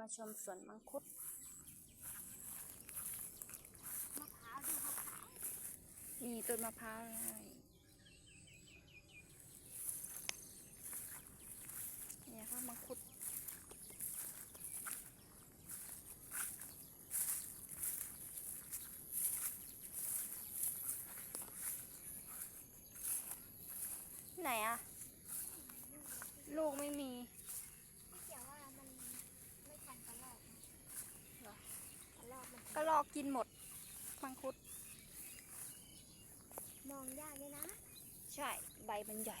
มาชมสวนมังคุดมะพร้าวดูมะพร้าวมีต้นมะพร้าวเลยเนี่ยค่ะมังคุดไหนอะลูกไม่มี ไม่เกี่ยวว่ามันไม่ทันกระรอกนะ เหรอ กระรอกมัน ก็ลอกกินหมดมังคุด มองยากเลยนะ ใช่ ใบมันใหญ่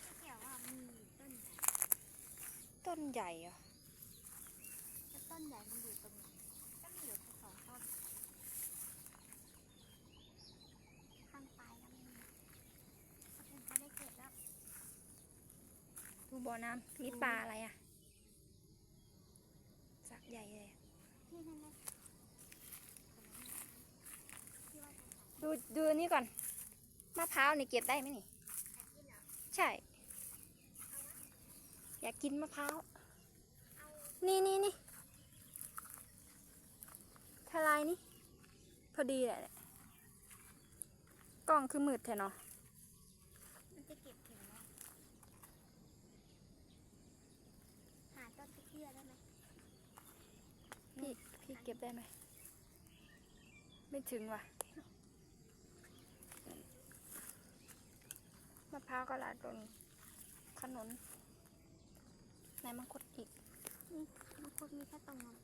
ไม่เกี่ยวว่ามีต้นใหญ่ต้นใหญ่เหรอะแต่ต้นใหญ่มันอยู่ตรงไหนก็มีอยู่แค่สองต้นข้างปลายแล้วไม่มีเขาเป็นเขาได้เก็บแล้ว ดูบ่อน้ำนี่ปลาอะไรอะสักใหญ่เลยอะ ที่ นั่นนะดูดูนี่ก่อน มะพร้าวนี่เก็บได้ไหมนี่ ใช่ อยากกินมะพร้าว นี่นี่นี่ทลายนี่ พอดีแหละ กล้องคือมืดแท้เนาะ มันจะเก็บถึงไหมหาต้นตะเกียได้ไหม พี่พี่ เก็บได้ไหม ไม่ถึงว่ะ มะพร้าวก็หลายต้นขนุนในมังคุดอีกนี่มันควรมีแค่ตรงนั้น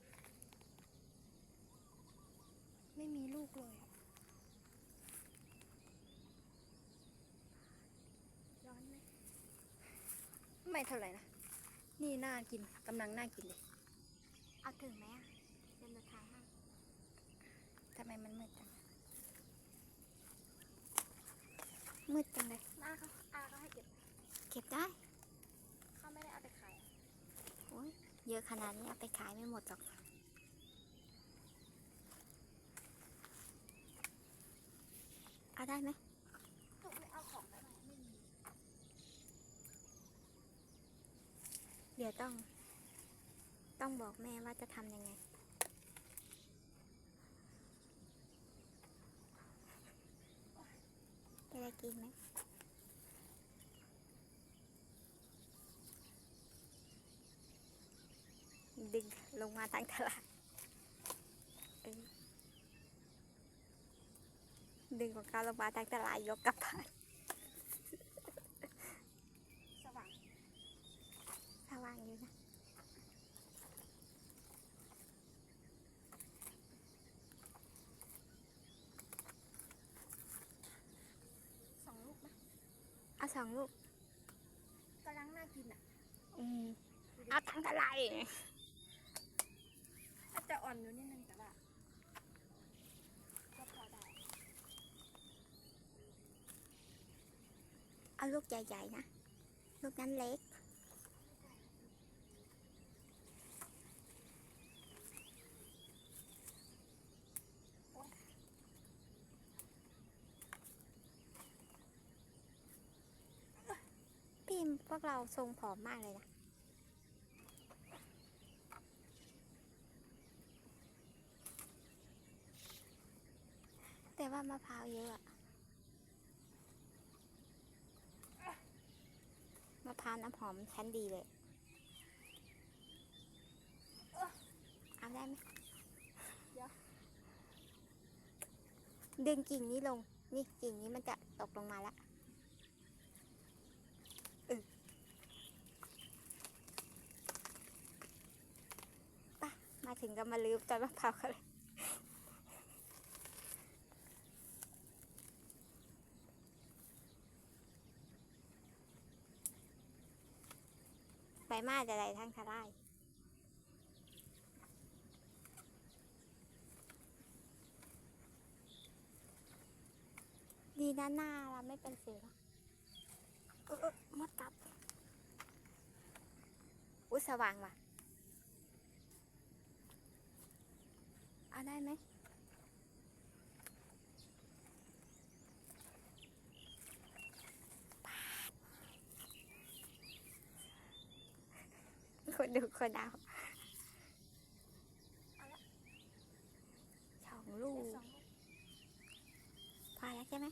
ไม่มีลูกเลยอะร้อนไหมไม่เท่าไหร่นะ นี่น่ากินกำลังน่ากินเลย เอาถึงไหมอะเดินมาทางให้ ทำไมมันมืดจัง มืดจังเลยอาเขาอาเขาให้เก็บ เก็บได้ เขาไม่ได้เอาไปขายอะโอ้ยเยอะขนาดนี้เอาไปขายไม่หมดหรอกเอาได้ไหมถูกไม่เอาของไปไหนไม่มี เดี๋ยวต้อง ต้องบอกแม่ว่าจะทำยังไง จะได้ กินไหมดึงลงมาทางตลาดเออดึงของเขาลงมาทางตลาดยกกลับบ้านสว่างสว่างอยู่นะ สองลูกนะ เอา สองลูกกำลังน่ากินอะ อืมเอาทั้งตลาดอาจจะอ่อนอยู่นิดนึงแต่ว่าก็พอได้เอาลูกใหญ่ๆนะ ลูกนั้นเล็ก พี่พวกเราทรงผอมมากเลยนะ แต่ว่ามะพร้าวเยอะอะมะพร้าวน้ำหอมชั้นดีเลย เอาได้ไหมดึงกิ่งนี้ลง นี่กิ่งนี้มันจะตกลงมาแล้วเออไป่ะ มาถึ งก็มาลืมต้นมะพร้าวกันเลยใบมาจะไรทั้งทลายดีนะหน้าเราไม่เป็นเสือออเออมดกัด อุ้ยสว่างว่ะ เาได้ไหมคนดูคนดาวสองลูก พอแล้วใช่ไหม